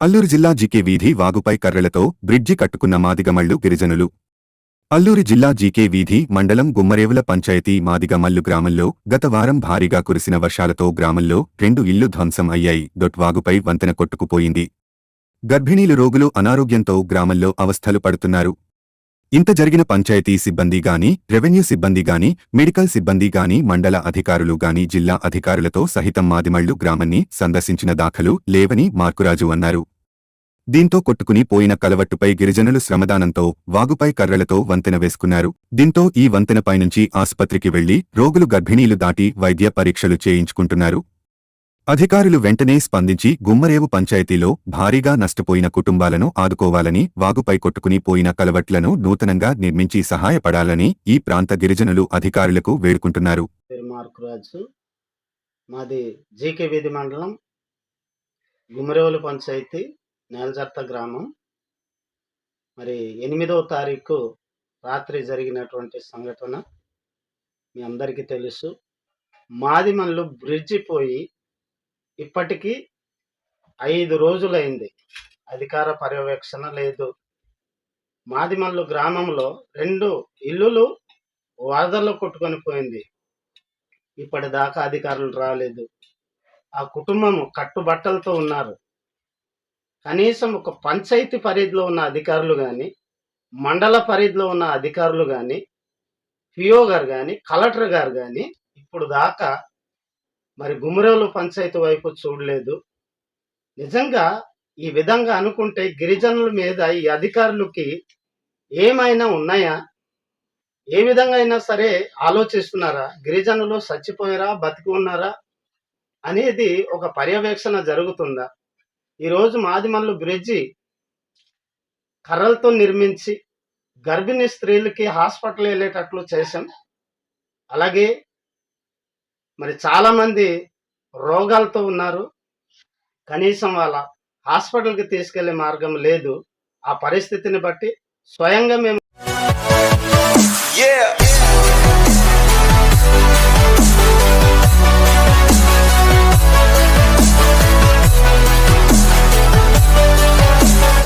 అల్లూరు జిల్లా జీకే వీధి వాగుపై కర్రలతో బ్రిడ్జి కట్టుకున్న మాదిగమళ్ళు గిరిజనులు. అల్లూరి జిల్లా జీకే వీధి మండలం గుమ్మరేవుల పంచాయతీ మాదిగమల్లు గ్రామంలో గత వారం భారీగా కురిసిన వర్షాలతో గ్రామంలో రెండు ఇళ్ళు ధ్వంసం అయ్యాయి. దొట్వాగుపై వంతెన కొట్టుకుపోయింది. గర్భిణీలు రోగులు అనారోగ్యంతో గ్రామంలో అవస్థలు పడుతున్నారు. ఇంత జరిగిన పంచాయతీ సిబ్బంది గాని రెవెన్యూ సిబ్బంది గాని మెడికల్ సిబ్బంది గాని మండల అధికారులు గాని జిల్లా అధికారులతో సహితం మాదిమళ్ళు గ్రామాన్ని సందర్శించిన దాఖలు లేవని మార్కురాజు అన్నారు. దీంతో కొట్టుకుని పోయిన కలవట్టుపై గిరిజనులు శ్రమదానంతో వాగుపై కర్రలతో వంతెన వేసుకున్నారు. దీంతో ఈ వంతెనపైనుంచి ఆసుపత్రికి వెళ్ళి రోగులు గర్భిణీలు దాటి వైద్య పరీక్షలు చేయించుకుంటున్నారు. అధికారులు వెంటనే స్పందించి గుమ్మరేవు పంచాయతీలో భారీగా నష్టపోయిన కుటుంబాలను ఆదుకోవాలని వాగుపై కొట్టుకుని పోయిన కలవట్లను నూతనంగా నిర్మించి సహాయపడాలని ఈ ప్రాంత గిరిజనులు అధికారులకు వేడుకుంటున్నారు. మాది జీకే వీధి మండలం గుమ్మరేవుల పంచాయతీ నేలజర్త గ్రామం. మరి ఎనిమిదవ తారీఖు రాత్రి జరిగినటువంటి సంఘటన మీ అందరికీ తెలుసు. మాదిమల్లు బ్రిడ్జి పోయి ఇప్పటికీ ఐదు రోజులైంది. అధికార పర్యవేక్షణ లేదు. మాదిమల్లు గ్రామంలో రెండు ఇల్లులు వరదల్లో కొట్టుకొని పోయింది. ఇప్పటిదాకా అధికారులు రాలేదు. ఆ కుటుంబం కట్టుబట్టలతో ఉన్నారు. కనీసం ఒక పంచాయతీ పరిధిలో ఉన్న అధికారులు కానీ మండల పరిధిలో ఉన్న అధికారులు కానీ పిఓ గారు కానీ కలెక్టర్ గారు కానీ ఇప్పుడు దాకా మరి గుమ్మరేవులు పంచాయతీ వైపు చూడలేదు. నిజంగా ఈ విధంగా అనుకుంటే గిరిజనుల మీద ఈ అధికారులకి ఏమైనా ఉన్నాయా? ఏ విధంగా అయినా సరే ఆలోచిస్తున్నారా? గిరిజనులు చచ్చిపోయారా? బతికి ఉన్నారా? అనేది ఒక పర్యవేక్షణ జరుగుతుందా? ఈరోజు మాదిమల్లు బ్రిడ్జి కర్రలతో నిర్మించి గర్భిణీ స్త్రీలకి హాస్పిటల్ వెళ్ళేటట్లు చేశాం. అలాగే మరి చాలామంది రోగాలతో ఉన్నారు కనీసం వాళ్ళ హాస్పిటల్కి తీసుకెళ్ళే మార్గం లేదు ఆ పరిస్థితిని బట్టి స్వయంగా మేము Yeah.